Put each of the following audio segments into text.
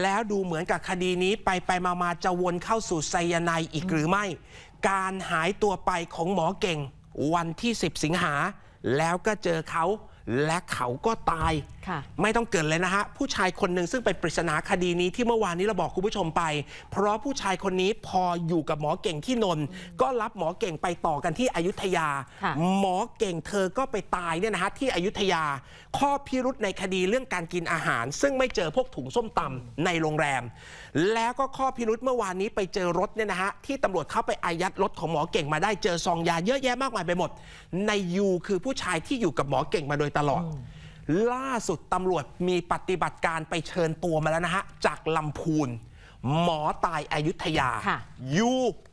แล้วดูเหมือนกับคดีนี้ไปไปมามาจะวนเข้าสู่ไซยาไนอีกหรือไม่ การหายตัวไปของหมอเก่ง วันที่ 10 สิงหา แล้วก็เจอเขาและเขาก็ตาย ไม่ต้องเกรินเลยนะฮะ ผู้ชายคนหนึ่งซึ่งเป็นปริศนาคดีนี้ที่เมื่อวานนี้เราบอกคุณผู้ชมไป เพราะผู้ชายคนนี้พออยู่กับหมอเก่งที่นนท์ก็รับหมอเก่งไปต่อกันที่อยุธยาค่ะหมอเก่งเธอก็ไปตายเนี่ยนะฮะที่อยุธยา ข้อพิรุษในคดีเรื่องการกินอาหาร ซึ่งไม่เจอพวกถุงส้มตำในโรงแรม แล้วก็ข้อพิรุษเมื่อวานนี้ไปเจอรถเนี่ยนะฮะที่ตำรวจเข้าไปอายัดรถของหมอเก่งมาได้เจอซองยาเยอะแยะมากมายไปหมด ในยูคือผู้ชายที่อยู่กับหมอเก่งมาโดยตลอด ล่าสุดตำรวจมีปฏิบัติการไปเชิญตัวมาแล้วนะฮะ จากลำพูน หมอตายอายุทยา ค่ะ ยู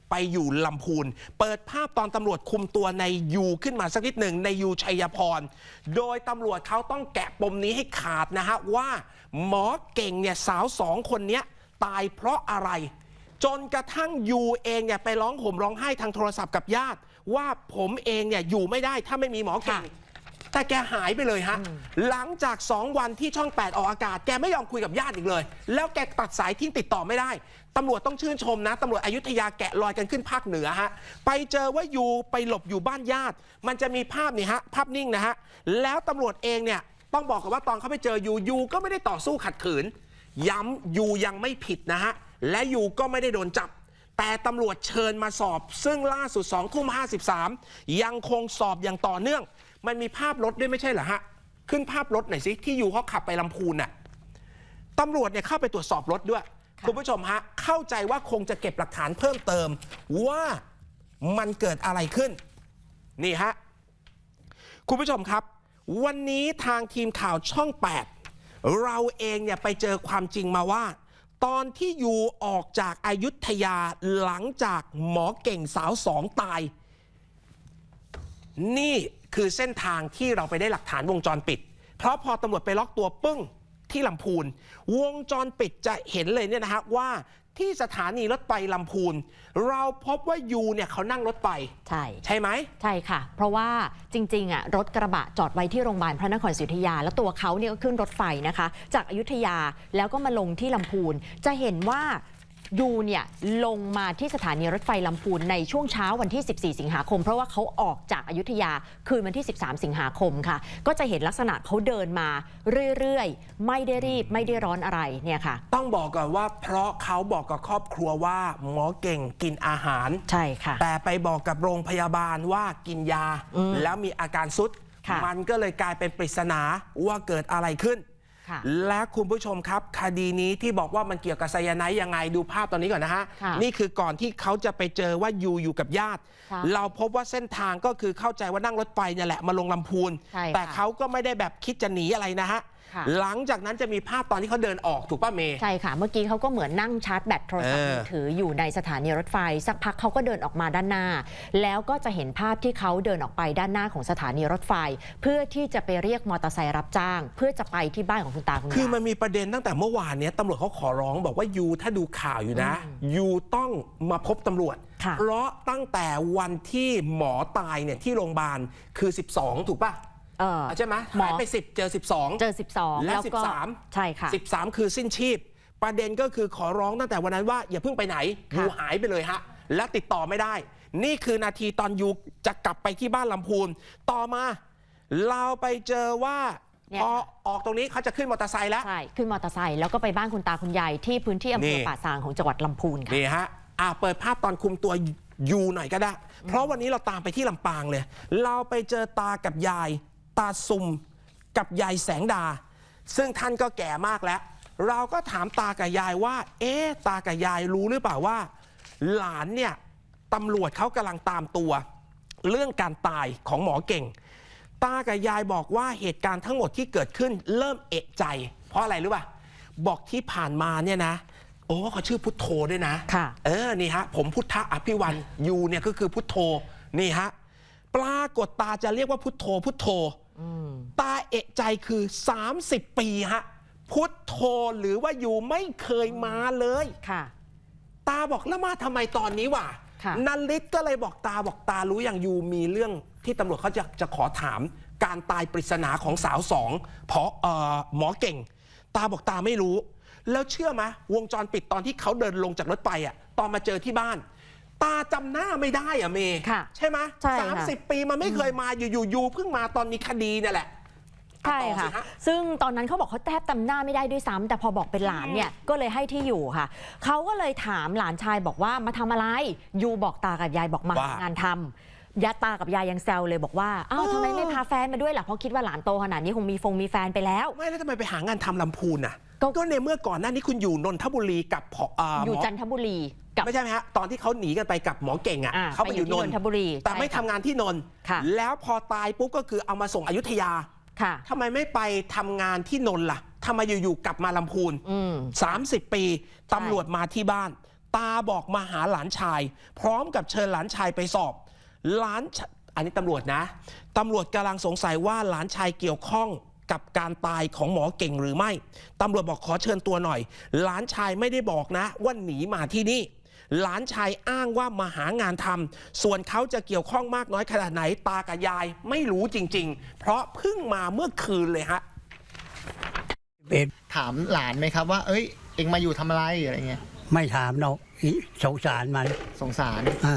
ไปอยู่ลำพูน เปิดภาพตอนตำรวจคุมตัวในยูขึ้นมาสักนิดหนึ่งในยูชัยพร โดยตำรวจเขาต้องแกะปมนี้ให้ขาดนะฮะ ว่าหมอเก่งเนี่ยสาวสองคนเนี้ยตายเพราะอะไร จนกระทั่งยูเองเนี่ยไปร้องห่มร้องไห้ทางโทรศัพท์กับญาติ ว่าผมเองเนี่ยอยู่ไม่ได้ถ้าไม่มีหมอเก่ง ค่ะ แต่แกหายไปเลยฮะ หลังจาก 2 วันที่ช่อง 8 ออกอากาศ แกไม่ยอมคุยกับญาติอีกเลย แล้วแกตัดสายทิ้งติดต่อไม่ได้ตำรวจต้องชื่นชมนะตำรวจอยุธยาแกะรอยกันขึ้นภาคเหนือฮะ ไปเจอว่ายูไปหลบอยู่บ้านญาติ มันจะมีภาพนี่ฮะ ภาพนิ่งนะฮะ แล้วตำรวจเองเนี่ยต้องบอกกันว่าตอนเขาไปเจอยูยูก็ไม่ได้ต่อสู้ขัดขืน ย้ำยูยังไม่ผิดนะฮะ และยูก็ไม่ได้โดนจับแต่ตำรวจเชิญมาสอบ ซึ่งล่าสุด2ทุ่ม53 ยังคงสอบอย่างต่อเนื่อง มันมีภาพรถด้วยไม่ใช่เหรอฮะ ขึ้นภาพรถหน่อยสิที่ยูเขาขับไปลำพูนน่ะตำรวจเนี่ยเข้าไปตรวจสอบรถด้วยค่ะคุณผู้ชมฮะ เข้าใจว่าคงจะเก็บหลักฐานเพิ่มเติม ว่ามันเกิดอะไรขึ้น นี่ฮะ คุณผู้ชมครับ วันนี้ทางทีมข่าวช่อง 8 เราเองเนี่ยไปเจอความจริงมาว่า ตอนที่ยูออกจากอายุทยาหลังจากหมอเก่งสาวสองตาย นี่คือเส้นทางที่เราไปได้หลักฐานวงจรปิด เพราะพอตำรวจไปล็อกตัวปึ้งที่ลำพูน วงจรปิดจะเห็นเลยเนี่ยนะฮะว่าที่สถานีรถไฟลำพูน เราพบว่ายูเนี่ยเขานั่งรถไฟใช่ใช่ไหมใช่ค่ะ เพราะว่าจริงๆอะรถกระบะจอดไว้ที่โรงพยาบาลพระนครศรีอยุธยา แล้วตัวเขาเนี่ยก็ขึ้นรถไฟนะคะ จากอายุทยาแล้วก็มาลงที่ลำพูน จะเห็นว่า ยูเนี่ยลงมาที่สถานีรถไฟลำพูนในช่วงเช้าวันที่ 14 สิงหาคม เพราะว่าเขาออกจากอายุทยาคืนวันที่ 13 สิงหาคมค่ะ ก็จะเห็นลักษณะเขาเดินมาเรื่อยๆ ไม่ได้รีบไม่ได้ร้อนอะไรเนี่ยค่ะ ต้องบอกก่อนว่าเพราะเขาบอกกับครอบครัวว่าหมอเก่งกินอาหาร ใช่ค่ะ แต่ไปบอกกับโรงพยาบาลว่ากินยาอืมแล้วมีอาการซุดค่ะมันก็เลยกลายเป็นปริศนาว่าเกิดอะไรขึ้นค่ะ และคุณผู้ชมครับ คดีนี้ที่บอกว่ามันเกี่ยวกับไซยาไนด์ยังไงดูภาพตอนนี้ก่อนนะฮะค่ะนี่คือก่อนที่เขาจะไปเจอว่ายูอยู่กับญาติค่ะเราพบว่าเส้นทางก็คือเข้าใจว่านั่งรถไฟเนี่ยแหละมาลงลำพูนใช่ค่ะแต่เขาก็ไม่ได้แบบคิดจะหนีอะไรนะฮะ ค่ะ หลังจากนั้นจะมีภาพตอนที่เขาเดินออกถูกป่ะเมย์ ใช่ค่ะ เมื่อกี้เขาก็เหมือนนั่งชาร์จแบตโทรศัพท์เออมือถืออยู่ในสถานีรถไฟ สักพักเขาก็เดินออกมาด้านหน้า แล้วก็จะเห็นภาพที่เขาเดินออกไปด้านหน้าของสถานีรถไฟ เพื่อที่จะไปเรียกมอเตอร์ไซค์รับจ้าง เพื่อจะไปที่บ้านของคุณตาคุณคือมัยายนมีประเด็นตั้งแต่เมื่อวานเนี้ยตำรวจเขาขอร้องบอกว่ายูถ้าดูข่าวอยู่นะยูต้องมาพบตำรวจ ค่ะเพราะตั้งแต่วันที่หมอตายเนี่ยที่โรงพยาบาลคือ 12 ถูกป่ะ เออใช่ไหมหมอหายไป 10 เจอ 12 เจอ 12 และแล้วก็13 ใช่ค่ะ 13 คือสิ้นชีพ ประเด็นก็คือขอร้องตั้งแต่วันนั้นว่าอย่าเพิ่งไปไหนค่ะ ยูหายไปเลยฮะ และติดต่อไม่ได้ นี่คือนาทีตอนยูจะกลับไปที่บ้านลำพูน ต่อมา เราไปเจอว่าเนี่ยพอออกตรงนี้เขาจะขึ้นมอเตอร์ไซค์แล้ว ใช่ขึ้นมอเตอร์ไซค์แล้วก็ไปบ้านคุณตาคุณยายที่พื้นที่อำเภอนี่ป่าซางของจังหวัดลำพูนค่ะ นี่ฮะ อ่าเปิดภาพตอนคุมตัวยูหน่อยก็ได้ เพราะวันนี้เราตามไปที่ลำปางเลย เราไปเจอตากับยาย ตาซุมกับยายแสงดา ซึ่งท่านก็แก่มากแล้ว เราก็ถามตากับยายว่า เอ๊ะตากับยายรู้หรือเปล่าว่า หลานเนี่ยตำรวจเขากำลังตามตัว เรื่องการตายของหมอเก่ง ตากับยายบอกว่าเหตุการณ์ทั้งหมดที่เกิดขึ้นเริ่มเอะใจ เพราะอะไรรู้ป่ะบอกที่ผ่านมาเนี่ยนะโอ้เขาชื่อพุทโธด้วยนะค่ะเออนี่ฮะ ผมพุทธอภิวันยูเนี่ยก็คือพุทโธนี่ฮะปรากฏตาจะเรียกว่าพุทโธพุทโธ ตาเอะใจคือ 30 ปีฮะ พุทโธหรือว่ายูไม่เคยมาเลยค่ะ ตาบอกแล้วมาทำไมตอนนี้วะค่ะนันลิศก็เลยบอกตาบอกตารู้อย่างยูมีเรื่องที่ตำรวจเขาจะจะขอถามการตายปริศนาของสาวสองพอเอ่อหมอเก่ง ตาบอกตาไม่รู้ แล้วเชื่อไหมวงจรปิดตอนที่เขาเดินลงจากรถไปอะตอนมาเจอที่บ้าน ตาจำหน้าไม่ได้อะเมย์ค่ะใช่ไหมใช่ค่ะ สามสิบปีมันไม่เคยมาอยู่ๆยูเพิ่งมาตอนมีคดีเนี่ยแหละใช่อ่ต่อสิค่ะฮซึ่งตอนนั้นเขาบอกเขาแทบจำหน้าไม่ได้ด้วยซ้ำแต่พอบอกเป็นหลานเนี่ยก็เลยให้ที่อยู่ค่ะ เขาก็เลยถามหลานชายบอกว่ามาทำอะไรยูบอกตากับยายบอกมาว่าหางานทำยาตากับยายยังแซวเลยบอกว่าอ้าวเออทำไมไม่พาแฟนมาด้วยล่ะเพราะคิดว่าหลานโตขนาดนี้คงมีฟงมีแฟนไปแล้วไม่แล้วทำไมไปหางานทำลำพูนอะ ก็ก็ในเมื่อก่อนหน้านี้คุณอยู่นนทบุรีกับพออ่าอยู่หมอจันทบุรีกับ ไม่ใช่ไหมฮะตอนที่เขาหนีกันไปกับหมอเก่งอะอ่าเขาไปอยู่ไปอยู่นที่นนนทบุรีแต่ไม่ใช่ทำค่ะงานที่นนท์ค่ะ แล้วพอตายปุ๊บก็คือเอามาส่งอยุธยาค่ะ ทำไมไม่ไปทำงานที่นนท์ล่ะทำไมอยู่ๆกลับมาลำพูน อืม 30 ปีตำรวจมาที่บ้าน ตาบอกมาหาหลานชาย พร้อมกับเชิญหลานชายไปสอบ หลานชอันนี้ตำรวจนะตำรวจกำลังสงสัยว่าหลานชายเกี่ยวข้อง กับการตายของหมอเก่งหรือไม่ตำรวจบอกขอเชิญตัวหน่อย หลานชายไม่ได้บอกนะว่าหนีมาที่นี่ หลานชายอ้างว่ามาหางานทำส่วนเขาจะเกี่ยวข้องมากน้อยขนาดไหนตากับยายไม่รู้จริง ๆ เพราะเพิ่งมาเมื่อคืนเลยฮะเป็นถามหลานไหมครับว่า เอ้ย เอ็งมาอยู่ทำอะไรอะไรเงี้ย ไม่ถามเราอิสงสารมันสงสาร อ่า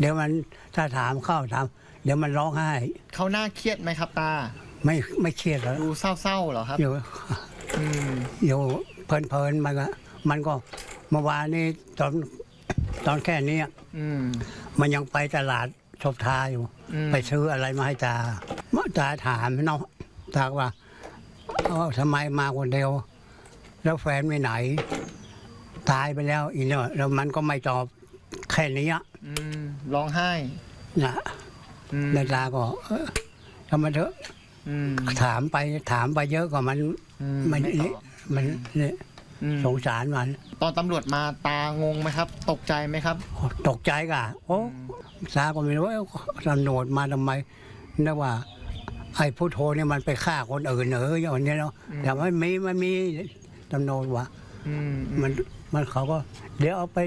เดี๋ยวมันถ้าถามเข้าถาม เดี๋ยวมันร้องไห้ เขาน่าเครียดไหมครับตา ไม่ไม่เครียดแล้วดูเศร้าๆเหรอครับอยู่อืมอยู่เพลินๆมันก็มันก็เมื่อวานนี้ตอนตอนแค่เนี้ยอืมมันยังไปตลาดชบทาอยู่อืมไปซื้ออะไรมาให้ตาตาถามเนาะตาว่าเอ้าทำไมมาคนเดียว แล้วแฟนไปไหน ตายไปแล้วอีเนี่ยแล้วมันก็ไม่ตอบแค่นี้อะอืมร้องไห้นะอืมแล้วตาก็เออทำไมเถอะ อืม ถามไปถามไปเยอะกว่ามันอืมมันไม่ตอบมันเนี่ยอืมสงสารมันตอนตำรวจมาตางงไหมครับ ตกใจไหมครับ ตกใจกะโอ้ตาก็ไม่รู้ว่าตำรวจมาทำไมนึกว่า ไอ้ผู้โทเนี่ยมันไปฆ่าคนอื่นเอออย่างนี้เนาะแต่ไม่มีมันมีตำรวจว่าอืมมันมันเขาก็ เดี๋ยวเอาไป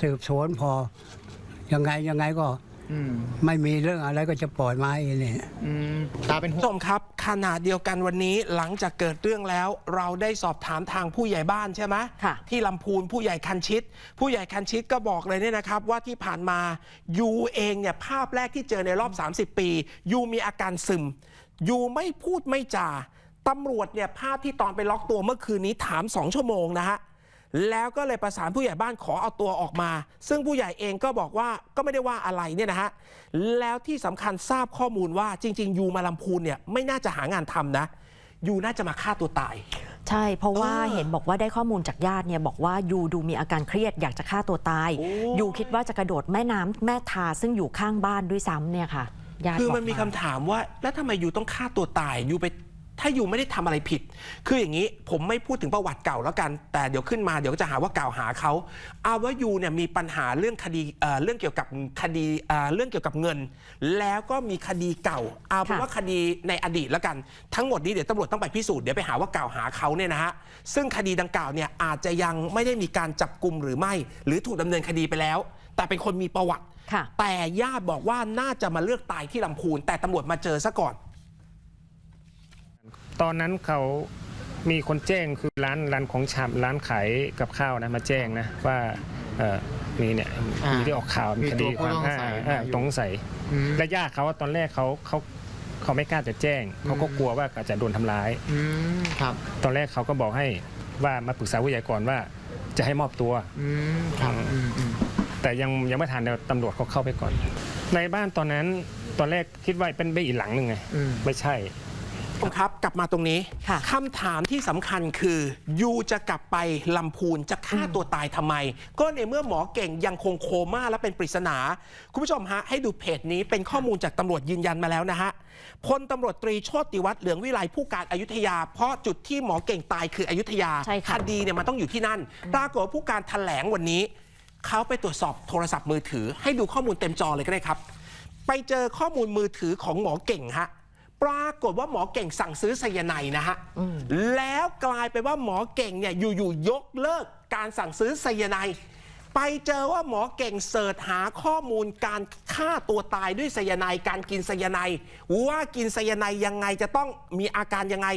สืบสวนพอ ยังไงยังไงก็อืม ไม่มีเรื่องอะไรก็จะปล่อยมาเองเนี่ยอืมตาเป็นห่วผู้งชมครับขณะเดียวกันวันนี้หลังจากเกิดเรื่องแล้ว เราได้สอบถามทางผู้ใหญ่บ้านใช่ไหมค่ะที่ลำพูนผู้ใหญ่คันชิต ผู้ใหญ่คันชิตก็บอกเลยเนี่ยนะครับ ว่าที่ผ่านมายูเองเนี่ยภาพแรกที่เจอในรอบ 30 ปียูมีอาการซึมยูไม่พูดไม่จาตำรวจเนี่ยภาพที่ตอนไปล็อกตัวเมื่อคืนนี้ถาม2ชั่วโมงนะฮะ แล้วก็เลยประสานผู้ใหญ่บ้านขอเอาตัวออกมา ซึ่งผู้ใหญ่เองก็บอกว่าก็ไม่ได้ว่าอะไรเนี่ยนะฮะ แล้วที่สำคัญทราบข้อมูลว่าจริง ๆ ยูมาลำพูนเนี่ยไม่น่าจะหางานทำนะยูน่าจะมาฆ่าตัวตาย ใช่ เพราะว่าเออเห็นบอกว่าได้ข้อมูลจากญาติเนี่ยบอกว่ายูดูมีอาการเครียดอยากจะฆ่าตัวตายโอ้ยูคิดว่าจะกระโดดแม่น้ำแม่ทาซึ่งอยู่ข้างบ้านด้วยซ้ำเนี่ยค่ะญาติคือบอกมันมีคำถามว่าแล้วทำไมยูต้องฆ่าตัวตายยูไป ถ้ายูไม่ได้ทำอะไรผิด คืออย่างนี้ผมไม่พูดถึงประวัติเก่าแล้วกัน แต่เดี๋ยวขึ้นมาเดี๋ยวก็จะหาว่ากล่าวหาเขาเอาว่ายูเนี่ยมีปัญหาเรื่องคดีเอ่อเรื่องเกี่ยวกับคดีเอ่อเรื่องเกี่ยวกับเงิน แล้วก็มีคดีเก่า เอาเป็นว่าคดีในอดีตแล้วกัน ทั้งหมดนี้เดี๋ยวตำรวจต้องไปพิสูจน์เดี๋ยวไปหาว่ากล่าวหาเขาเนี่ยนะฮะซึ่งคดีดังกล่าวเนี่ยอาจจะยังไม่ได้มีการจับกลุ่มหรือไม่ หรือถูกดำเนินคดีไปแล้ว แต่เป็นคนมีประวัติค่ะแต่ญาติบอกว่าน่าจะมาเลือกตายที่ลำพูน แต่ตำรวจมาเจอซะก่อน ตอนนั้นเขามีคนแจ้งคือร้านร้านของชำร้านขายกับข้าวนะมาแจ้งนะว่าเอ่อมีเนี่ยอ่ามีมีที่ออกข่าวมีมีคตัดีวผู้ต้องอ่าสงสัยอ่าอยู่ ตรงใส่อืม และญาติเขาว่าตอนแรกเขาเขาเขาไม่กล้าจะแจ้ง เขาก็อืม กลัวว่าอาจจะโดนทำร้าย อืมครับตอนแรกเขาก็บอกให้ว่ามาปรึกษาผู้ใหญ่ก่อนว่าจะให้มอบตัว อืมครับอืมอืมแต่ยังยังไม่ทันเดี๋ยวตำรวจเขาเข้าไปก่อน ในบ้านตอนนั้นตอนแรกคิดว่าเป็นไปอีกหลังหนึ่งไง อืมไม่ใช่ คุณครับกลับมาตรงนี้ค่ะคำถามที่สำคัญคือยูจะกลับไปลำพูนจะฆ่าตัวตายทำไม ก็ในเมื่อหมอเก่งยังคงโคม่าและเป็นปริศนา คุณผู้ชมฮะ ให้ดูเพจนี้เป็นข้อมูลจากตำรวจยืนยันมาแล้วนะฮะพลตำรวจตรีโชติวัฒน์เหลืองวิไลผู้การอายุทยา เพราะจุดที่หมอเก่งตายคืออยุธยาใช่ค่ะคดีเนี่ยมันต้องอยู่ที่นั่นปรากฏว่าผู้การแถลงวันนี้เขาไปตรวจสอบโทรศัพท์มือถือ ให้ดูข้อมูลเต็มจอเลยก็ได้ครับ ไปเจอข้อมูลมือถือของหมอเก่งฮะ ปรากฏว่าหมอเก่งสั่งซื้อไซยาไนด์นะฮะแล้วกลายไปนว่าหมอเก่งเนี่ยอยู่ๆยกเลิกการสั่งซื้อไซยาไนด์ไปเจอว่าหมอเก่งเสิร์ชหาข้อมูลการฆ่าตัวตายด้วยไซยาไนด์การกินไซยาไนด์ว่ากินไซยาไนด์ยังไงจะต้องมีอาการยังไง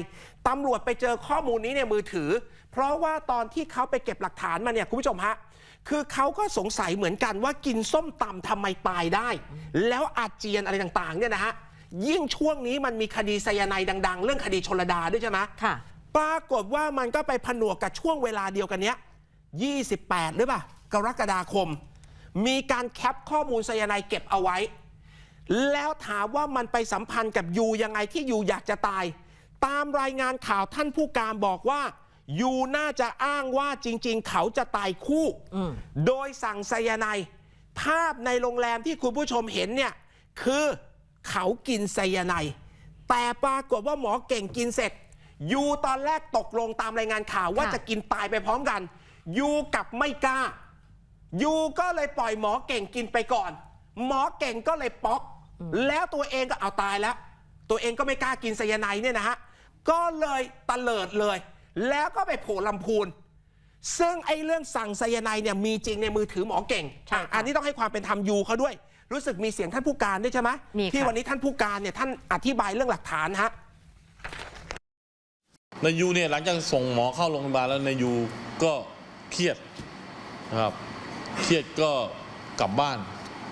ตำรวจไปเจอข้อมูลนี้ในมือถือพเพราะว่าตอนที่เขาไปเก็บหลักฐานมาเนี่ยคุณผู้ชมฮะคือเขาก็สงสัยเหมือนกันว่ากินส้มตำทำไมตายได้ แล้วอาเจียนอะไรต่างๆเนี่ยนะฮะ ยิ่งช่วงนี้มันมีคดีไซยาไนด์ดัง ๆ เรื่องคดีชนลดาด้วยใช่ไหมค่ะ ปรากฏว่ามันก็ไปผนวกกับช่วงเวลาเดียวกันเนี้ย 28 หรือเปล่ากรกฎาคม มีการแคปข้อมูลไซยาไนด์เก็บเอาไว้ แล้วถามว่ามันไปสัมพันธ์กับยูยังไงที่ยูอยากจะตาย ตามรายงานข่าวท่านผู้การบอกว่ายูน่าจะอ้างว่าจริง ๆ เขาจะตายคู่ อืม โดยสั่งไซยาไนด์ภาพในโรงแรมที่คุณผู้ชมเห็นเนี่ย คือ เขากินไซยาไนด์แต่ปรากฏว่าหมอเก่งกินเสร็จ ยูตอนแรกตกลงตามรายงานข่าวว่าค่ะ จะกินตายไปพร้อมกัน ยูกลับไม่กล้า ยูก็เลยปล่อยหมอเก่งกินไปก่อน หมอเก่งก็เลยป๊อก แล้วตัวเองก็เอาตายแล้ว ตัวเองก็ไม่กล้ากินไซยาไนด์เนี่ยนะฮะ ก็เลยตะเลิดเลย แล้วก็ไปโผล่ลำพูน ซึ่งไอ้เรื่องสั่งไซยาไนด์เนี่ยมีจริงในมือถือหมอเก่งใช่ค่ะ อะอันนี้ต้องให้ความเป็นธรรมยูเขาด้วย รู้สึกมีเสียงท่านผู้การด้วยใช่ไหมมีค่ะ ที่วันนี้ท่านผู้การเนี่ยท่านอธิบายเรื่องหลักฐานฮะ นายยูเนี่ยหลังจากส่งหมอเข้าโรงพยาบาลแล้วนายยูก็เครียดนะครับเครียดก็กลับบ้าน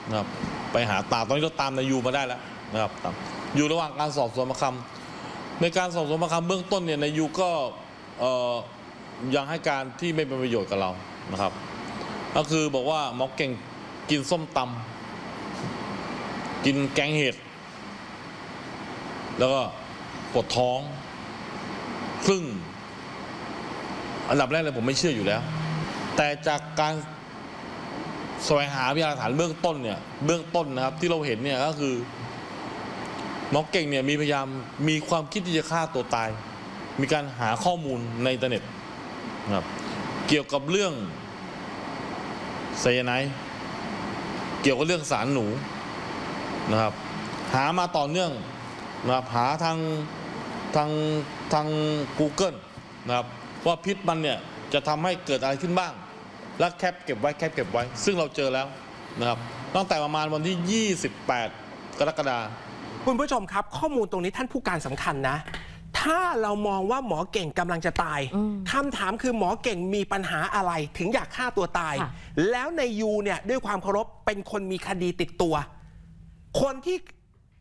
นะครับไปหาตาตอนนี้เราตามนายยูมาได้แล้วนะครับตามอยู่ระหว่างการสอบสวนประคำในการสอบสวนประคำเบื้องต้นเนี่ยนายยูก็เอ่อยังให้การที่ไม่เป็นประโยชน์กับเรานะครับ ก็คือบอกว่าหมอเก่งกินส้มตำ กินแกงเห็ด แล้วก็ปวดท้อง ซึ่ง อันดับแรกเลยผมไม่เชื่ออยู่แล้ว แต่จากการแสวงหาพยานหลักฐานเบื้องต้นเนี่ยเบื้องต้นนะครับ ที่เราเห็นเนี่ยก็คือหมอเก่งเนี่ยมีพยายามมีความคิดที่จะฆ่าตัวตาย มีการหาข้อมูลในอินเทอร์เน็ตนะครับเกี่ยวกับเรื่องไซยาไนด์เกี่ยวกับเรื่องสารหนู นะครับ หามาต่อเนื่องนะครับหาทางทางทาง Google นะครับว่าพิษมันเนี่ยจะทำให้เกิดอะไรขึ้นบ้าง และแคปเก็บไว้แคปเก็บไว้ ซึ่งเราเจอแล้วนะครับตั้งแต่ประมาณวันที่ 28 กรกฎาคมคุณผู้ชมครับ ข้อมูลตรงนี้ท่านผู้การสำคัญนะ ถ้าเรามองว่าหมอเก่งกำลังจะตายคำถามคือหมอเก่งมีปัญหาอะไรถึงอยากฆ่าตัวตายค่ะแล้วในยูเนี่ยด้วยความเคารพเป็นคนมีคดีติดตัว คนที่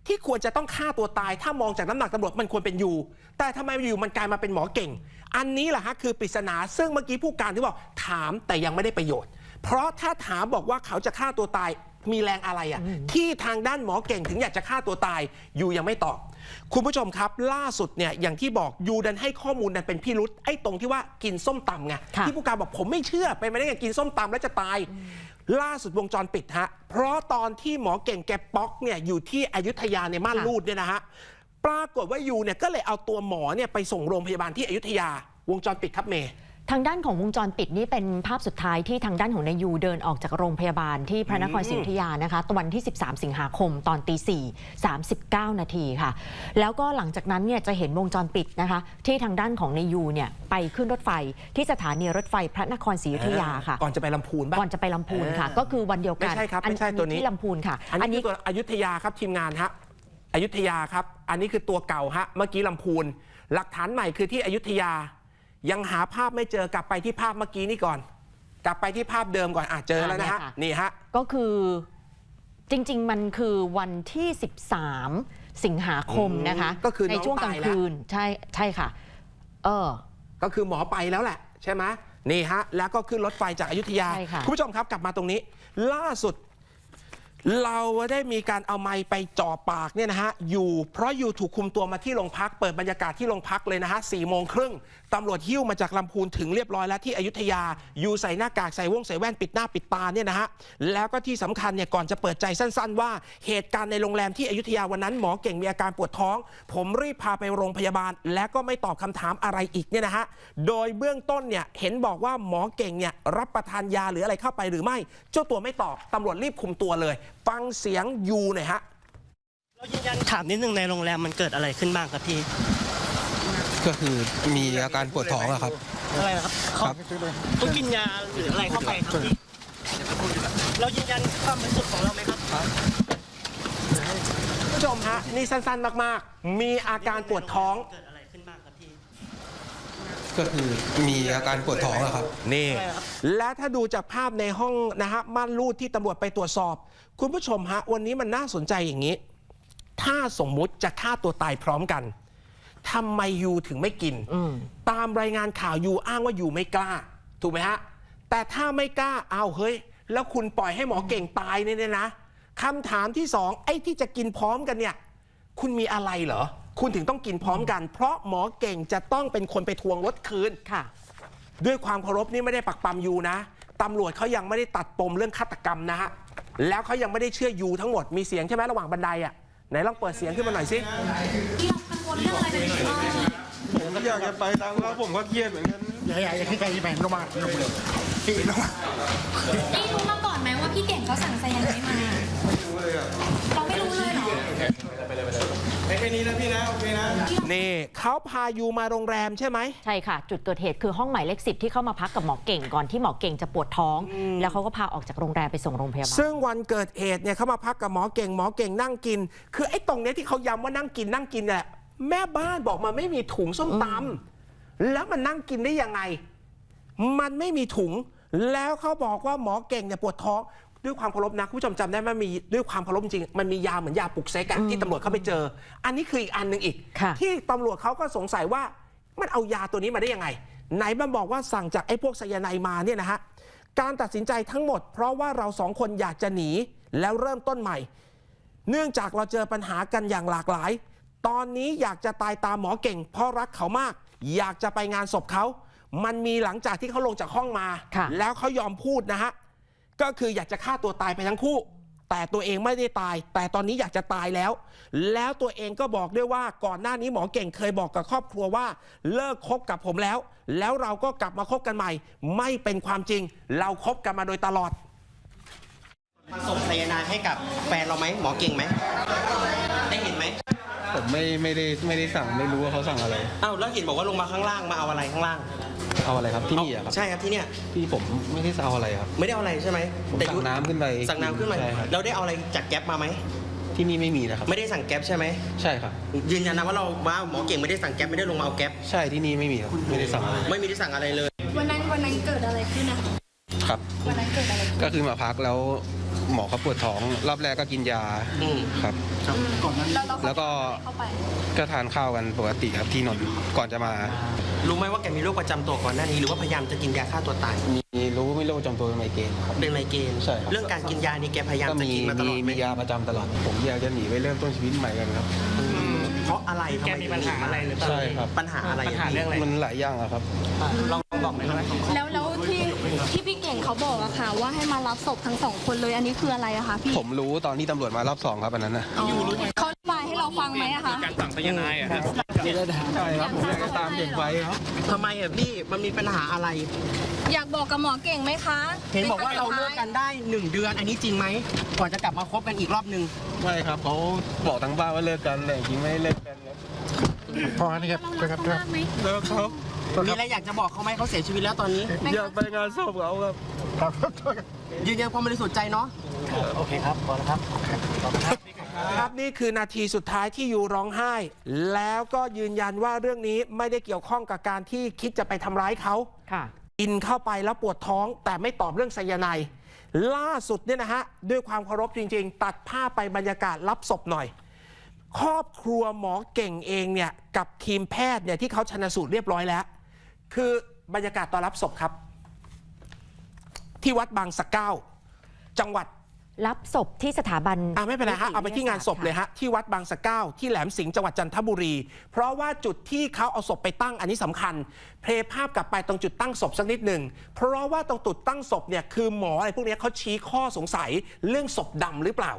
ที่ควรจะต้องฆ่าตัวตาย ถ้ามองจากน้ำหนักตำรวจมันควรเป็นยูแต่ทำไมอยู่มันกลายมาเป็นหมอเก่ง อันนี้แหละฮะคือปริศนา ซึ่งเมื่อกี้ผู้การที่บอกถามแต่ยังไม่ได้ประโยชน์ เพราะถ้าถามบอกว่าเขาจะฆ่าตัวตายมีแรงอะไรอะที่ทางด้านหมอเก่งถึงอยากจะฆ่าตัวตายยูยังไม่ตอบ คุณผู้ชมครับ ล่าสุดเนี่ยอย่างที่บอกยูดันให้ข้อมูลดันเป็นพิรุษไอ้ตรงที่ว่ากินส้มตำไงค่ะที่ผู้การบอกผมไม่เชื่อไปนไม่ได้ไงกินส้มตำแล้วจะตาย ล่าสุดวงจรปิดฮะ เพราะตอนที่หมอเก่งแกป๊อกเนี่ยอยู่ที่อยุธยาในม่านรูดเนี่ยนะฮะ ปรากฏว่ายูเนี่ยก็เลยเอาตัวหมอเนี่ยไปส่งโรงพยาบาลที่อยุธยา วงจรปิดครับเมย์ ทางด้านของวงจรปิดนี่เป็นภาพสุดท้ายที่ทางด้านของนายยูเดินออกจากโรงพยาบาลที่พระนครศรีอยุธยานะคะตวันที่ 13 สิงหาคมตอนตี4 39 นาทีค่ะ แล้วก็หลังจากนั้นเนี่ยจะเห็นวงจรปิดนะคะที่ทางด้านของนายยูเนี่ยไปขึ้นรถไฟที่สถานีรถไฟพระนครศรีอยุธยาค่ะก่อนจะไปลำพูนป่ะก่อนจะไปลำพูนค่ะเออก็คือวันเดียวกันไม่ใช่ครับไม่ใช่ตัวนี้ที่ลำพูนค่ะ อันนี้คือตัวอยุธยาครับทีมงานฮะอยุธยาครับ อันนี้คือตัวเก่าฮะเมื่อกี้ลำพูน หลักฐานใหม่คือที่อยุธยา ยังหาภาพไม่เจอกลับไปที่ภาพเมื่อกี้นี่ก่อน กลับไปที่ภาพเดิมก่อนอะเจอแล้วนะฮะอะนี่ฮะก็คือจริง ๆ มันคือวันที่ 13 สิงหาคมนะคะก็คือน้ในองช่วงกลางตายแล้วคืนใช่ใช่ค่ะ เออ ก็คือหมอไปแล้วแหละ ใช่ไหมนี่ฮะ แล้วก็ขึ้นรถไฟจากอายุทยาใช่ค่ะณผู้ชมครับกลับมาตรงนี้ ล่าสุด เราได้มีการเอาไม้ไปจ่อปากเนี่ยนะฮะอยู่เพราะอยู่ถูกคุมตัวมาที่โรงพักเปิดบรรยากาศที่โรงพักเลยนะฮะสี่โมงครึ่งตำรวจหิ้วมาจากลำพูนถึงเรียบร้อยแล้วที่อยุธยา อยู่ใส่หน้ากากใส่วงใส่แว่นปิดหน้าปิดตาเนี่ยนะฮะแล้วก็ที่สำคัญเนี่ยก่อนจะเปิดใจสั้น ๆ ว่าเหตุการณ์ในโรงแรมที่อยุธยาวันนั้นหมอเก่งมีอาการปวดท้อง ผมรีบพาไปโรงพยาบาล และก็ไม่ตอบคำถามอะไรอีกเนี่ยนะฮะโดยเบื้องต้นเนี่ยเห็นบอกว่าหมอเก่งเนี่ยรับประทานยาหรืออะไรเข้าไปหรือไม่ เจ้าตัวไม่ตอบตำรวจรีบคุมตัวเลย ฟังเสียงยูหน่อยฮะเรายืนยันถามนิดนึงในโรงแรมมันเกิดอะไรขึ้นบ้างครับพี่ ก็คือมีอาการปวดท้องอะครับ อะไรนะครับเขาเขากินยาหรืออะไรเข้าไปครับพี่เรายืนยันความบริสุทธิ์ของเราไหมครับผู้ชมฮะนี่สั้นๆมากๆ มีอาการปวดท้องเกิดอะไรขึ้นบ้างครับพี่ก็คือมีอาการปวดท้องอะครับ นี่ และถ้าดูจากภาพในห้องนะฮะม่านรูดที่ตำรวจไปตรวจสอบ คุณผู้ชมฮะวันนี้มันน่าสนใจอย่างนี้ ถ้าสมมุติจะฆ่าตัวตายพร้อมกันทำไมยูถึงไม่กินอืมตามรายงานข่าวยูอ้างว่ายูไม่กล้า ถูกไหมฮะ แต่ถ้าไม่กล้าเอาวเฮ้ย แล้วคุณปล่อยให้หมอเก่งตายเนี่ยนะคำถามที่สองไอ้ที่จะกินพร้อมกันเนี่ย คุณมีอะไรเหรอ คุณถึงต้องกินพร้อมกัน เพราะหมอเก่งจะต้องเป็นคนไปทวงรถคืน ค่ะ ด้วยความเคารพนี่ไม่ได้ปักปั๊มยูนะตำรวจเขายังไม่ได้ตัดปมเรื่องฆาตกรรมนะฮะแล้วเขายังไม่ได้เชื่อยูทั้งหมดมีเสียงใช่ไหมระหว่างบันไดอะไหนลองเปิดเสียงขึ้นมาหน่อยสิผมก็อยากจะไปตามเขาผมก็เครียดเหมือนกันอย่าอย่าอย่าขึ้นไกลแบ่งลงมาลงมาพี่ลงมานี่รู้มาก่อนไหมว่าพี่เก่งเขาสั่งไซยาไนด์มาเราไม่รู้เลยเหรอ นี่เขาพายูมาโรงแรมใช่ไหม ใช่ค่ะ จุดเกิดเหตุคือห้องหมายเลขสิบที่เข้ามาพักกับหมอเก่งก่อนที่หมอเก่งจะปวดท้อง แล้วเขาก็พาออกจากโรงแรมไปส่งโรงพยาบาลซึ่งวันเกิดเหตุเนี่ยเขามาพักกับหมอเก่งหมอเก่งนั่งกิน คือไอ้ตรงเนี้ยที่เขาย้ำว่านั่งกินนั่งกินเนี่ยแม่บ้านบอกมันไม่มีถุงส้มตำแล้วมันนั่งกินได้ยังไง มันไม่มีถุง แล้วเขาบอกว่าหมอเก่งเนี่ยปวดท้อง ด้วยความเคารพนะคุณผู้ชมจำได้ไหมมันมีด้วยความเคารพจริงๆมันมียาเหมือนยาปลุกเซ็กอะที่ตำรวจเข้าไปเจอ อันนี้คืออีกอันหนึ่งอีก ค่ะ ที่ตำรวจเขาก็สงสัยว่ามันเอายาตัวนี้มาได้ยังไง ไหนมันบอกว่าสั่งจากไอ้พวกไซยาไนด์มาเนี่ยนะฮะการตัดสินใจทั้งหมด เพราะว่าเราสองคนอยากจะหนีแล้วเริ่มต้นใหม่ เนื่องจากเราเจอปัญหากันอย่างหลากหลาย ตอนนี้อยากจะตายตามหมอเก่ง เพราะรักเขามาก อยากจะไปงานศพเขา มันมีหลังจากที่เขาลงจากห้องมา ค่ะ แล้วเขายอมพูดนะฮะ ก็คืออยากจะฆ่าตัวตายไปทั้งคู่ แต่ตัวเองไม่ได้ตาย แต่ตอนนี้อยากจะตายแล้ว แล้วตัวเองก็บอกด้วยว่าก่อนหน้านี้หมอเก่งเคยบอกกับครอบครัวว่า เลิกคบกับผมแล้ว แล้วเราก็กลับมาคบกันใหม่ ไม่เป็นความจริง เราคบกันมาโดยตลอด มาส่งไซยาไนด์ให้กับแฟนเราไหมหมอเก่งไหมได้เห็นไหม ผมไม่ไม่ได้ไม่ได้สั่งไม่รู้ว่าเขาสั่งอะไร อ้าวแล้วเห็นบอกว่าลงมาข้างล่างมาเอาอะไรข้างล่างเอาอะไรครับที่นี่อะครับใช่ครับที่เนี่ยที่ผมไม่ได้เอาอะไรครับ ไม่ได้เอาอะไรใช่ไหมผมแต่สั่งน้ำขึ้นไปสั่งน้ำขึ้นมาใช่ครับเราได้เอาอะไรจากแก๊ปมาไหมที่นี่ไม่มีนะครับ ไม่ได้สั่งแก๊ปใช่ไหมใช่ครับ ยืนยันนะว่าเราว่าหมอเก่งไม่ได้สั่งแก๊ปไม่ได้ลงมาเอาแก๊ปใช่ที่นี่ไม่มีครับไม่ได้สั่งอะไรไม่มีได้สั่งอะไรเลย วันนั้นวันนั้นเกิดอะไรขึ้นนะคะครับ วันนั้นเกิดอะไรขึ้นก็คือมาพักแล้ว หมอเขาปวดท้อง รอบแรกก็กินยาอืมครับแล้วเราแล้วก็เข้าไปก็ทานข้าวกันปกติครับที่นนท์ก่อนจะมา รู้ไหมว่าแกมีโรคประจำตัวก่อนหน้านี้ หรือว่าพยายามจะกินยาฆ่าตัวตาย มีรู้ไม่โรคประจำตัวเป็นไมเกรนครับ เป็นไมเกรนใช่ครับ เรื่องการกินยานี่แกพยายามก็จะมีกินมาตลมีอดไหมมียาประจำตลอด ผมอยากจะหนีไปเริ่มต้นชีวิตใหม่กันครับ เพราะอะไรทำไมแกมีปัญหาอะไรหรือเปล่าใช่ครับ ปัญหาอะไรปัญหาเรื่องอะไรมันหลายอย่างอะครับ ลองบอกหน่อยได้ไหมแล้วแล้วที่ที่พี่ เก่งเขาบอกอะค่ะ ว่าให้มารับศพทั้งสองคนเลยอันนี้คืออะไรอะคะพี่ผมรู้ตอนที่ตำรวจมารอบสองครับอันนั้นนะอ๋อเขาอธิบายให้เราฟังไหมอะคะสั่งสยนายอะครับใช่ครับผมอยากจะตามเด็กไปครับทำไมอะพี่มันมีปัญหาอะไร อยากบอกกับหมอเก่งไหมคะเห็นบอกว่าเราเลิกกันได้หนึ่งเดือน อันนี้จริงไหมก่อนจะกลับมาคบกันอีกรอบหนึ่งไม่ครับเขาบอกทั้งบ้านว่าเลิกกันแต่จริงๆไม่ได้เลิกกันครับพอนี่ครับครับครับเลิกครับ มีอะไรอยากจะบอกเขาไหมเขาเสียชีวิตแล้วตอนนี้ อยากไปงานศพเขาครับ ครับยืนยันความบริสุทธิ์ใจเนาะโอเคครับพอแล้วครับครับนี่คือนาทีสุดท้ายที่ยูร้องไห้ แล้วก็ยืนยันว่าเรื่องนี้ไม่ได้เกี่ยวข้องกับการที่คิดจะไปทำร้ายเขาค่ะกินเข้าไปแล้วปวดท้องแต่ไม่ตอบเรื่องไซยาไนด์ล่าสุดเนี่ยนะฮะ ด้วยความเคารพจริง ๆ ตัดภาพไปบรรยากาศรับศพหน่อย ครอบครัวหมอเก่งเองเนี่ย กับทีมแพทย์เนี่ยที่เขาชนสูตรเรียบร้อยแล้ว คือบรรยากาศตอนรับศพครับ ที่วัดบางสะเก้า จังหวัดรับศพที่สถาบันอ่าไม่เป็นไรฮะเอาไปที่งานศพเลยฮะที่วัดบางสะเก้า ที่แหลมสิงห์จังหวัดจันทบุรี เพราะว่าจุดที่เขาเอาศพไปตั้งอันนี้สำคัญ เพลย์ภาพกลับไปตรงจุดตั้งศพสักนิดหนึ่งเพราะว่าตรงจุดตั้งศพเนี่ยคือหมออะไรพวกเนี้ยเขาชี้ข้อสงสัยเรื่องศพดำหรือเปล่า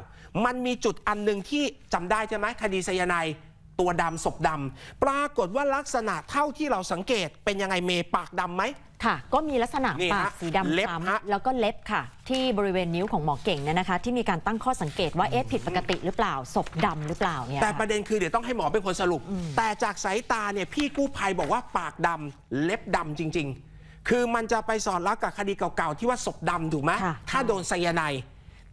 มันมีจุดอันหนึ่งที่จำได้ใช่ไหมคดีไซยาไนด์ ตัวดำศพดำปรากฏว่าลักษณะเท่าที่เราสังเกตเป็นยังไงเมปากดำไหมค่ะ ก็มีลักษณะนี่ฮะปากสีดำเล็บคฮะล้ำแล้วก็เล็บค่ะ ที่บริเวณนิ้วของหมอเก่งเนี่ยนะคะ ที่มีการตั้งข้อสังเกตว่าเอ๊ะผิดปกติหรือเปล่าศพดำหรือเปล่าเนี่ยแต่ค่ะประเด็นคือเดี๋ยวต้องให้หมอเป็นคนสรุป แต่จากสายตาเนี่ยพี่กู้ภัยบอกว่าปากดำเล็บดำจริง ๆ คือมันจะไปสอดรับกับคดีเก่าๆที่ว่าศพดำถูกไหมค่ะถ้าโดนไซยาไนด์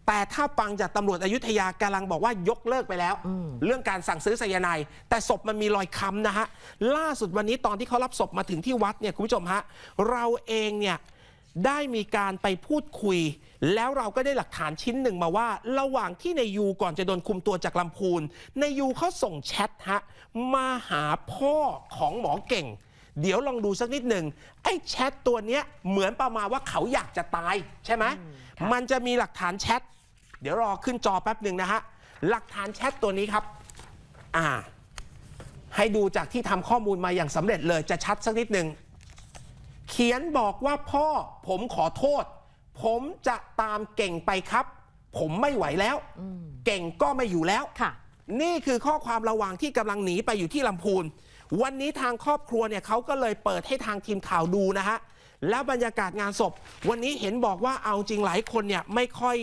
แต่ถ้าฟังจากตำรวจอยุธยากำลังบอกว่ายกเลิกไปแล้วอืมเรื่องการสั่งซื้อไซยาไนด์แต่ศพมันมีรอยค้ำนะฮะ ล่าสุดวันนี้ตอนที่เขารับศพมาถึงที่วัดเนี่ยคุณผู้ชมฮะ เราเองเนี่ยได้มีการไปพูดคุย แล้วเราก็ได้หลักฐานชิ้นหนึ่งมาว่า ระหว่างที่ในยูก่อนจะโดนคุมตัวจากลำพูนในยูเขาส่งแชทฮะมาหาพ่อของหมอเก่ง เดี๋ยวลองดูสักนิดหนึ่งไอ้แชทตัวเนี้ยเหมือนประมาณว่าเขาอยากจะตายใช่ไหมค่ะมันจะมีหลักฐานแชท เดี๋ยวรอขึ้นจอแป๊บหนึ่งนะฮะ หลักฐานแชทตัวนี้ครับ อ่า ให้ดูจากที่ทำข้อมูลมาอย่างสำเร็จเลยจะชัดสักนิดหนึ่ง เขียนบอกว่าพ่อผมขอโทษ ผมจะตามเก่งไปครับ ผมไม่ไหวแล้ว เก่งก็ไม่อยู่แล้วค่ะ นี่คือข้อความระหว่างที่กำลังหนีไปอยู่ที่ลำพูน วันนี้ทางครอบครัวเนี่ยเขาก็เลยเปิดให้ทางทีมข่าวดูนะฮะแล้วบรรยากาศงานศพ วันนี้เห็นบอกว่าเอาจริงหลายคนเนี่ยไม่ค่อย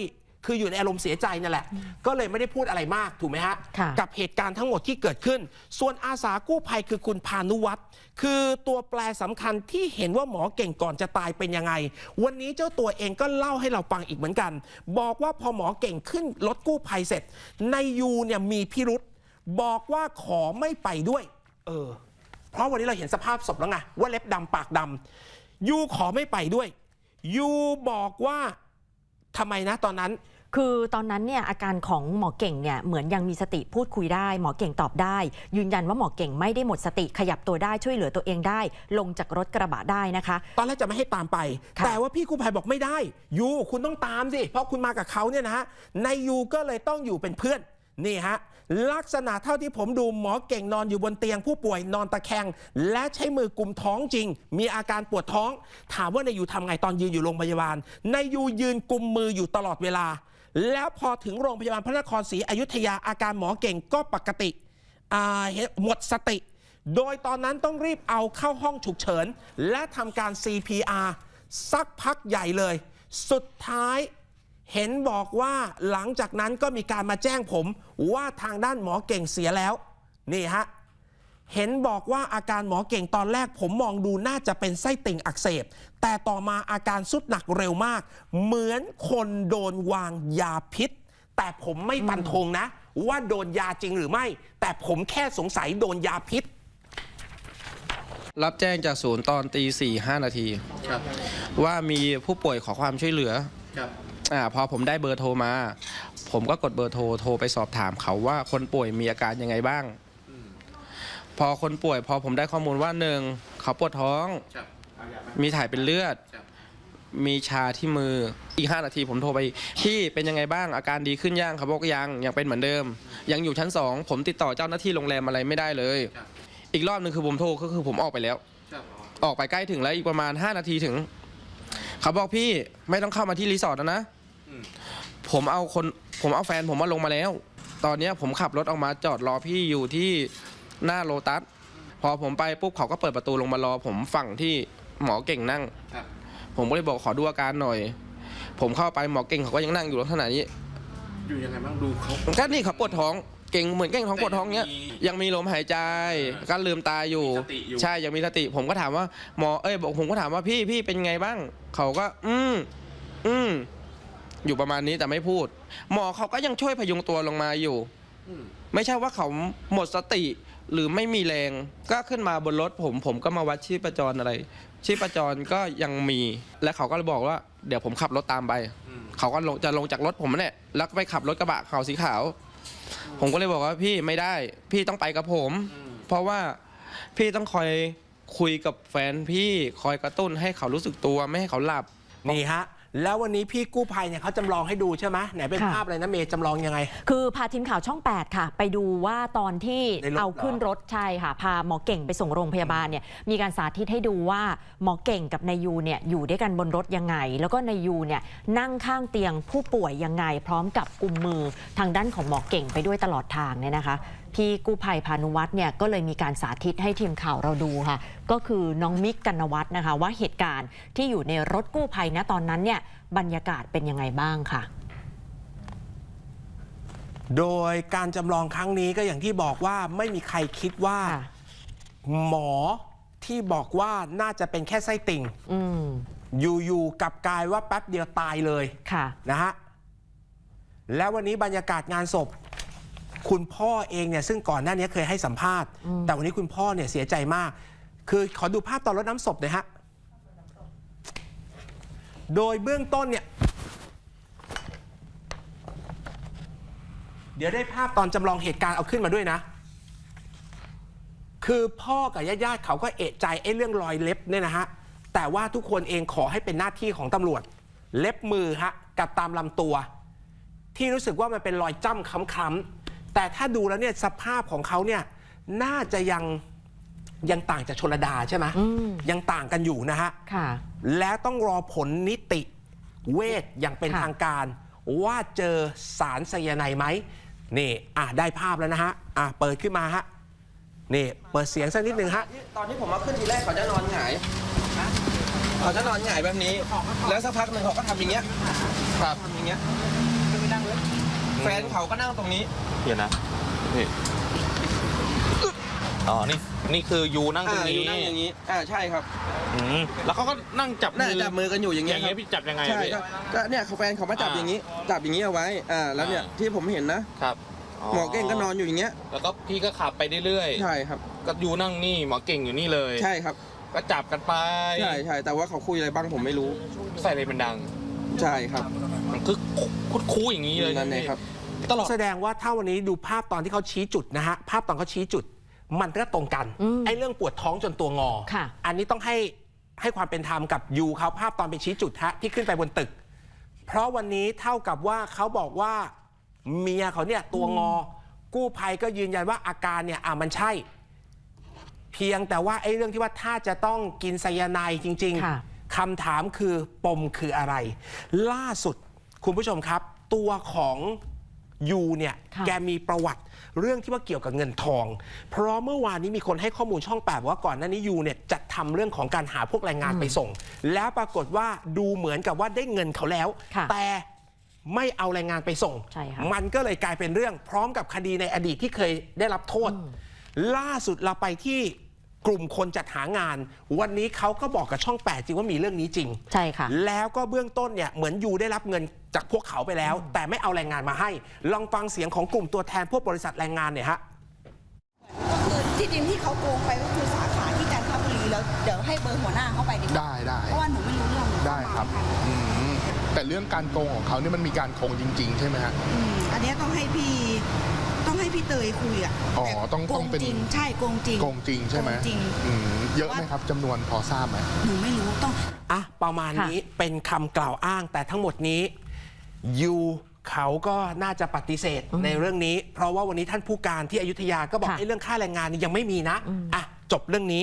คืออยู่ในอารมณ์เสียใจนั่นแหละ ก็เลยไม่ได้พูดอะไรมากถูกไหมฮะค่ะกับเหตุการณ์ทั้งหมดที่เกิดขึ้น ส่วนอาสากู้ภัยคือคุณพานุวัตรคือตัวแปรสำคัญที่เห็นว่าหมอเก่งก่อนจะตายเป็นยังไง วันนี้เจ้าตัวเองก็เล่าให้เราฟังอีกเหมือนกัน บอกว่าพอหมอเก่งขึ้นรถกู้ภัยเสร็จในยูเนี่ยมีพิรุษบอกว่าขอไม่ไปด้วย เออ เพราะวันนี้เราเห็นสภาพศพแล้วไงว่าเล็บดำปากดำยูขอไม่ไปด้วยยูบอกว่า ทำไมนะตอนนั้นคือตอนนั้นเนี่ยอาการของหมอเก่งเนี่ยเหมือนยังมีสติพูดคุยได้ หมอเก่งตอบได้ ยืนยันว่าหมอเก่งไม่ได้หมดสติขยับตัวได้ช่วยเหลือตัวเองได้ ลงจากรถกระบะได้นะคะ ตอนแรกจะไม่ให้ตามไปค่ะแต่ว่าพี่กู้ภัยบอกไม่ได้ ยูคุณต้องตามสิ เพราะคุณมากับเขาเนี่ยนะฮะในยูก็เลยต้องอยู่เป็นเพื่อนนี่ฮะ ลักษณะเท่าที่ผมดูหมอเก่งนอนอยู่บนเตียงผู้ป่วยนอนตะแคง และใช้มือกุมท้องจริง มีอาการปวดท้อง ถามว่าในยูทำไงตอนยืนอยู่โรงพยาบาลในยูยืนกุมมืออยู่ตลอดเวลา แล้วพอถึงโรงพยาบาลพระนครศรีอยุธยาอาการหมอเก่งก็ปกติอ่าเห็นหมดสติ โดยตอนนั้นต้องรีบเอาเข้าห้องฉุกเฉิน และทำการ CPR สักพักใหญ่เลย สุดท้าย เห็นบอกว่าหลังจากนั้นก็มีการมาแจ้งผมว่าทางด้านหมอเก่งเสียแล้ว นี่ฮะ เห็นบอกว่าอาการหมอเก่งตอนแรกผมมองดูน่าจะเป็นไส้ติ่งอักเสบ แต่ต่อมาอาการสุดหนักเร็วมาก เหมือนคนโดนวางยาพิษ แต่ผมไม่ฟันธงนะ ว่าโดนยาจริงหรือไม่ แต่ผมแค่สงสัยโดนยาพิษรับแจ้งจากศูนย์ตอนตีสี่ห้านาทีครับว่ามีผู้ป่วยขอความช่วยเหลือครับ อ่าพอผมได้เบอร์โทรมา ผมก็กดเบอร์โทรโทรไปสอบถามเขาว่าคนป่วยมีอาการยังไงบ้าง พอคนป่วยพอผมได้ข้อมูลว่าหนึ่งเขาปวดท้อง ครับมีถ่ายเป็นเลือดครับมีชาที่มืออีกห้านาทีผมโทรไปพี่เป็นยังไงบ้างอาการดีขึ้นยังเขาบอกยังยังเป็นเหมือนเดิม ยังอยู่ชั้นสองผมติดต่อเจ้าหน้าที่โรงแรมอะไรไม่ได้เลยครับอีกรอบหนึ่งคือผมโทรก็คือผมออกไปแล้วครับออกไปใกล้ถึงแล้วอีกประมาณ 5 นาทีถึง เขาบอกพี่ไม่ต้องเข้ามาที่รีสอร์ทแล้วนะอืม ผมเอาคนผมเอาแฟนผมมาลงมาแล้ว ตอนเนี้ยผมขับรถออกมาจอดรอพี่อยู่ที่หน้าโลตัส พอผมไปปุ๊บเขาก็เปิดประตูลงมารอ ผมฝั่งที่หมอเก่งนั่ง ครับ ผมก็เลยบอกขอดูอาการหน่อย ผมเข้าไปหมอเก่งเขาก็ยังนั่งอยู่ลักษณะนี้อยู่ยังไงบ้างดูเขาก็นี่เขาปวดท้อง เก่งเหมือนเก่งท้องปวดท้องเนี้ยแต่ยังมียังมีลมหายใจก็ลืมตาอยู่ มีสติอยู่ ใช่ ยังมีสติ ผมก็ถามว่าหมอ เอ้ยบอกผมก็ถามว่าพี่พี่เป็นไงบ้าง เขาก็ อืม อืม อยู่ประมาณนี้แต่ไม่พูด หมอเขาก็ยังช่วยพยุงตัวลงมาอยู่อืมไม่ใช่ว่าเขาหมดสติหรือไม่มีแรงก็ขึ้นมาบนรถผม ผมก็มาวัดชีพจรอะไร ชีพจรก็ยังมี และเขาก็เลยบอกว่า เดี๋ยวผมขับรถตามไปอืมเขาก็ลงจะลงจากรถผมเนี่ยแล้วก็ไปขับรถกระบะขาวสีขาว ผมก็เลยบอกว่าพี่ไม่ได้ พี่ต้องไปกับผมอืมเพราะว่าพี่ต้องคอยคุยกับแฟนพี่คอยกระตุ้นให้เขารู้สึกตัวไม่ให้เขาหลับนี่ฮะ แล้ววันนี้พี่กู้ภัยเนี่ยเขาจำลองให้ดูใช่ไหมไหนเป็นค่ะ ภาพอะไรนะเมย์จำลองยังไง คือพาทีมข่าวช่อง 8 ค่ะ ไปดูว่าตอนที่ในรถเอาขึ้นเหรอรถใช่ค่ะ พาหมอเก่งไปส่งโรงพยาบาลเนี่ยมีการสาธิตให้ดูว่าหมอเก่งกับนายยูเนี่ยอยู่ด้วยกันบนรถยังไง แล้วก็นายยูเนี่ยนั่งข้างเตียงผู้ป่วยยังไง พร้อมกับกุมมือทางด้านของหมอเก่งไปด้วยตลอดทางเนี่ยนะคะ พี่กู้ภัยพานุวัฒน์เนี่ยก็เลยมีการสาธิตให้ทีมข่าวเราดูค่ะ ก็คือน้องมิกกันนวัฒน์นะคะ ว่าเหตุการณ์ที่อยู่ในรถกู้ภัยณตอนนั้นเนี่ยบรรยากาศเป็นยังไงบ้างค่ะ โดยการจำลองครั้งนี้ก็อย่างที่บอกว่าไม่มีใครคิดว่า ค่ะ หมอที่บอกว่าน่าจะเป็นแค่ไส้ติ่ง อืมอยู่ๆกลับกลายว่าแป๊บเดียวตายเลยค่ะ นะฮะ แล้ววันนี้บรรยากาศงานศพ คุณพ่อเองเนี่ยซึ่งก่อนหน้านี้เคยให้สัมภาษณ์ แต่วันนี้คุณพ่อเนี่ยเสียใจมาก คือขอดูภาพตอนรดน้ำศพหน่อยฮะ โดยเบื้องต้นเนี่ย เดี๋ยวได้ภาพตอนจำลองเหตุการณ์เอาขึ้นมาด้วยนะ คือพ่อกับญาติๆเขาก็เอะใจไอ้เรื่องรอยเล็บเนี่ยนะฮะ แต่ว่าทุกคนเองขอให้เป็นหน้าที่ของตำรวจ เล็บมือฮะ กับตามลำตัว ที่รู้สึกว่ามันเป็นรอยจ้ำค้ำๆ แต่ถ้าดูแล้วเนี่ยสภาพของเขาเนี่ยน่าจะยังยังต่างจากชนระดาใช่ไหมอืมยังต่างกันอยู่นะฮะค่ะแล้วต้องรอผลนิติเวชอย่างเป็นค่ะทางการ ว่าเจอสารไซยาไนด์ไหมนี่อะได้ภาพแล้วนะฮะอะเปิดขึ้นมาฮะนี่เปิดเสียงสักนิดหนึ่งฮะตอนที่ผมมาขึ้นทีแรกเขาจะนอนหงายเขาจะนอนหงายแบบนี้ แล้วสักพักหนึ่งเขาก็ทำอย่างเงี้ยครับทำอย่างเงี้ย แฟนเขาก็นั่งตรงนี้ เดี๋ยวนะ นี่ อ๋อ นี่ นี่คือยูนั่งตรงอ่านี้อยู่นั่งอย่างนี้ อ่าใช่ครับอืมแล้วเขาก็นั่งจับน่ามือจับมือกันอยู่อย่างอเงี้ย่ายงคเงี้รัยบพี่จับยังไงใช่อะพี่ ก็ก็เนี่ยเขาแฟนเขามาจับอ่าอย่างนี้ จับอย่างนี้เอาไว้ อ่า แล้วเนี่ยอ่า ที่ผมเห็นนะครับหมอเก่งก็นอนอยู่อย่างเงี้ย แล้วก็พี่ก็ขับไปเรื่อยใช่ครับ ๆ ก็ยูนั่งนี่หมอเก่งอยู่นี่เลย ใช่ครับ ก็จับกันไป ใช่ใช่แต่ว่าเขาคุยอะไรบ้างผมไม่รู้ ใส่เลยมันดัง ใช่ครับมันคือคุดคูอย่างนี้เลยนั่นเองครับ ตลอด แสดงว่าถ้าวันนี้ดูภาพตอนที่เขาชี้จุดนะฮะ ภาพตอนเขาชี้จุด มันก็ตรงกัน อืมไอ้เรื่องปวดท้องจนตัวงอ ค่ะ อันนี้ต้องให้ให้ความเป็นธรรมกับยูเขาภาพตอนไปชี้จุดฮะที่ขึ้นไปบนตึก เพราะวันนี้เท่ากับว่าเขาบอกว่าเมียเขาเนี่ยตัวงอ กู้ภัยก็ยืนยันว่าอาการเนี่ยอะมันใช่ เพียงแต่ว่าไอ้เรื่องที่ว่าถ้าจะต้องกินไซยาไนด์จริง ค่ะ ๆ คำถามคือปมคืออะไร ล่าสุดคุณผู้ชมครับ ตัวของยูเนี่ยค่ะแกมีประวัติเรื่องที่ว่าเกี่ยวกับเงินทอง เพราะเมื่อวานนี้มีคนให้ข้อมูลช่องแปดบอกว่าก่อนหน้านี้ยูเนี่ยจะทำเรื่องของการหาพวกแรงงานไปส่ง แล้วปรากฏว่าดูเหมือนกับว่าได้เงินเขาแล้วค่ะแต่ไม่เอาแรงงานไปส่งใช่ค่ะมันก็เลยกลายเป็นเรื่องพร้อมกับคดีในอดีตที่เคยได้รับโทษ ล่าสุดเราไปที่ กลุ่มคนจัดหางาน วันนี้เขาก็บอกกับช่องแปดจริงว่ามีเรื่องนี้จริง ใช่ค่ะ แล้วก็เบื้องต้นเนี่ยเหมือนยูได้รับเงินจากพวกเขาไปแล้ว แต่ไม่เอาแรงงานมาให้ ลองฟังเสียงของกลุ่มตัวแทนพวกบริษัทแรงงานเนี่ยฮะคือที่ดินที่เขาโกงไปก็คือสาขาที่จันทบุรีแล้วเดี๋ยวให้เบอร์หัวหน้าเข้าไปดีกว่าได้ได้เพราะว่าหนูไม่รู้เรื่องได้ครับอืมแต่เรื่องการโกงของเขานี่มันมีการโกงจริง ๆ ใช่ไหมฮะ อืมอันเนี้ยต้องให้พี่ ต้องให้พี่เตยคุยอะอ๋อแต่ต้องโกต้องเป็นจริงใช่โกงจริงโกงจริงใช่ไหมโกงจริง อืมเยอะไหมครับจำนวนพอทราบไหม หนูไม่รู้ต้อง อะ ประมาณนี้เป็นคำกล่าวอ้างแต่ทั้งหมดนี้ยูเขาก็น่าจะปฏิเสธในเรื่องนี้ เพราะว่าวันนี้ท่านผู้การที่อยุธยาก็บอกค่ะ ไอ้เรื่องค่าแรงงานนี่ยังไม่มีนะอะจบเรื่องนี้